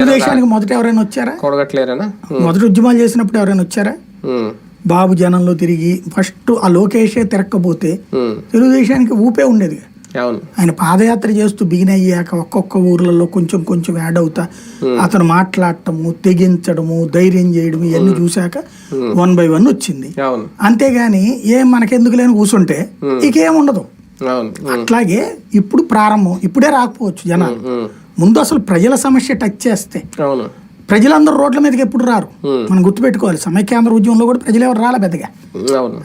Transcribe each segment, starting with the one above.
తెలుగుదేశానికి మొదట ఎవరైనా వచ్చారా? కూడగట్లేరేనా? మొదటి ఉద్యమాలు చేసినప్పుడు ఎవరైనా వచ్చారా? బాబు జనంలో తిరిగి ఫస్ట్ ఆ లోకేషే తిరక్కపోతే తెలుగుదేశానికి ఊపే ఉండేది. ఆయన పాదయాత్ర చేస్తూ బిగిన్ అయ్యాక ఒక్కొక్క ఊర్లలో కొంచెం కొంచెం యాడ్ అవుతా అతను మాట్లాడటము తెగించడము ధైర్యం చేయడం ఇవన్నీ చూశాక వన్ బై వన్ వచ్చింది. అంతేగాని ఏం మనకెందుకు లేని కూర్చుంటే ఇకేం ఉండదు అట్లాగే ఇప్పుడు ప్రారంభం ఇప్పుడే రాకపోవచ్చు జనాలు. ముందు అసలు ప్రజల సమస్య టచ్ చేస్తే ప్రజలందరూ రోడ్ల మీదకి ఎప్పుడు రారు? మనం గుర్తుపెట్టుకోవాలి సమైక్యాంధ్ర ఉద్యమంలో కూడా ప్రజలు ఎవరు రాలే పెద్దగా.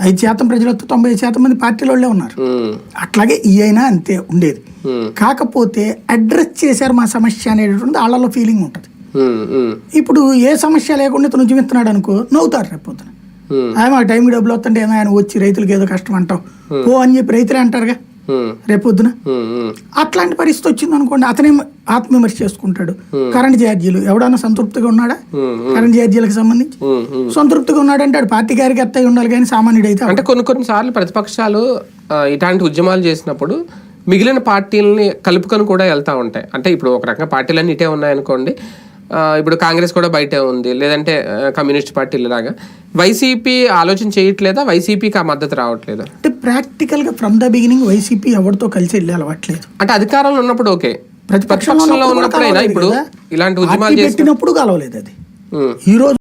ఐదు శాతం ప్రజలు తొంభై ఐదు శాతం మంది పార్టీల వాళ్ళే ఉన్నారు. అట్లాగే ఈ అయినా అంతే ఉండేది. కాకపోతే అడ్రస్ చేశారు మా సమస్య అనేటువంటిది వాళ్ళలో ఫీలింగ్ ఉంటుంది. ఇప్పుడు ఏ సమస్య లేకుండా ఇతను ఉద్యమిస్తున్నాడు అనుకో నవ్వుతారు రేపు పొద్దున. ఆయన టైంకి డబ్బులు వస్తుంటే ఆయన వచ్చి రైతులకు ఏదో కష్టం అంటావు. ఓ అని చెప్పి రైతులే అంటారుగా. ఉమ్, రేపు పొద్దున ఉమ్, ఉమ్, అట్లాంటి పరిస్థితి వచ్చింది అనుకోండి అతనే ఆత్మవిమర్శ చేసుకుంటాడు. కరెంట్ ఛార్జీలు ఎవడన్నా సంతృప్తిగా ఉన్నాడా? కరెంట్ ఛార్జీలకు సంబంధించి. సంతృప్తిగా ఉన్నాడంటే ఆడు పార్టీ కార్యకర్త ఉండాలి కానీ సామాన్యుడు అయితే అంటే కొన్ని కొన్ని సార్లు ప్రతిపక్షాలు ఆ, ఇట్లాంటి ఉద్యమాలు చేసినప్పుడు మిగిలిన పార్టీలని కలుపుకొని కూడా వెళ్తూ ఉంటాయి. అంటే ఇప్పుడు ఒక రకంగా పార్టీలన్నీ ఇటే ఉన్నాయనుకోండి ఇప్పుడు కాంగ్రెస్ కూడా బయటే ఉంది. లేదంటే కమ్యూనిస్ట్ పార్టీలు లాగా. వైసీపీ ఆలోచన చేయట్లేదా? వైసీపీకి ఆ మద్దతు రావట్లేదా? అంటే ప్రాక్టికల్గా ఫ్రమ్ ద బిగినింగ్ వైసీపీ ఎవరితో కలిసి వెళ్ళి అలవాట్లేదు. అంటే అధికారంలో ఉన్నప్పుడు ఓకే. ప్రతిపక్షంలో ఉన్నప్పుడు ఉన్నప్పుడైనా ఇప్పుడు. ఇలాంటి పార్టీ ఉద్యమాలు చేసి పెట్టినప్పుడు కలవలేదు అది. ఈ రోజు